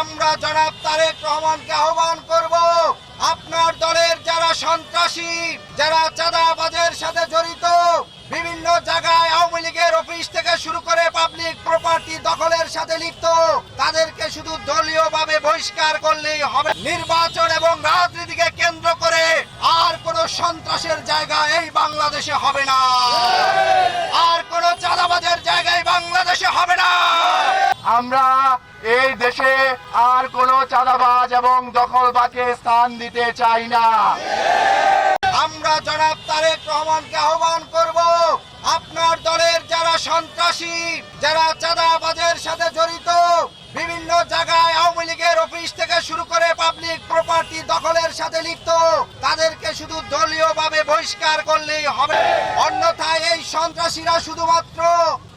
আমরা জনাব তারেক রহমানকে আহ্বান করব, আপনার দলের যারা সন্ত্রাসী, যারা চাঁদাবাজের সাথে জড়িত, বিভিন্ন জায়গায় আওয়ামী লীগের অফিস থেকে শুরু করে পাবলিক প্রপার্টি দখলের সাথে লিপ্ত, তাদেরকে শুধু দলীয়ভাবে বহিষ্কার করলেই হবে। নির্বাচন এবং রাজনীতিকে কেন্দ্র করে আর কোন সন্ত্রাসের জায়গা এই বাংলাদেশে হবে না। আর কোন আমরা এই দেশে আর কোন চাঁদাবাজ এবং দখলবাজকে স্থান দিতে চাই না। আমরা জনাব তারেক রহমানকে আহ্বান করব, আপনার দলের যারা সন্ত্রাসী, যারা চাঁদাবাজের সাথে জড়িত, বিভিন্ন জায়গায় আওয়ামী লীগের অফিস থেকে শুরু করে পাবলিক প্রপার্টি দখলের সাথে লিপ্ত, তাদেরকে শুধু দলীয়ভাবে বহিষ্কার করলেই হবে। অন্যথায় এই সন্ত্রাসীরা শুধুমাত্র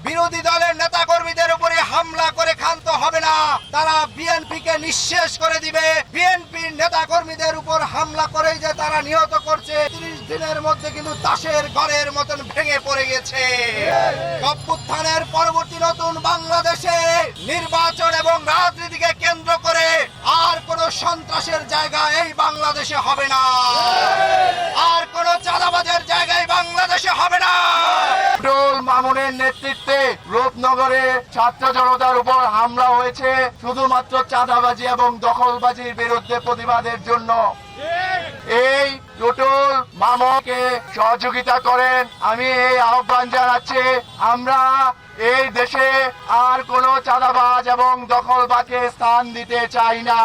বিরোধী দলের নেতা কর্মীদের উপরে হামলা করে ক্ষান্ত হবে না। তারা বিএনপি কে নিঃশেষ করে দিবে। বিএনপির নেতা কর্মীদের উপর হামলা করেই যে তারা নিহত করছে, তিরিশ দিনের মধ্যে কিন্তু তাসের ঘরের মতন ভেঙে পড়ে গেছে। অভ্যুত্থানের পরবর্তী নতুন বাংলাদেশে নির্বাচন এবং রাজনীতিকে কেন্দ্র করে আর কোন সন্ত্রাসের জায়গা এই বাংলাদেশে হবে না। রূপনগরে ছাত্র জনতার উপর হামলা হয়েছে শুধুমাত্র চাঁদাবাজি এবং দখলবাজির বিরুদ্ধে প্রতিবাদের জন্য। এই টোটল মামকে সহযোগিতা করেন। আমি এই আহ্বান জানাচ্ছি, আমরা এই দেশে আর কোনো চাঁদাবাজ এবং দখলবাজকে স্থান দিতে চাই না।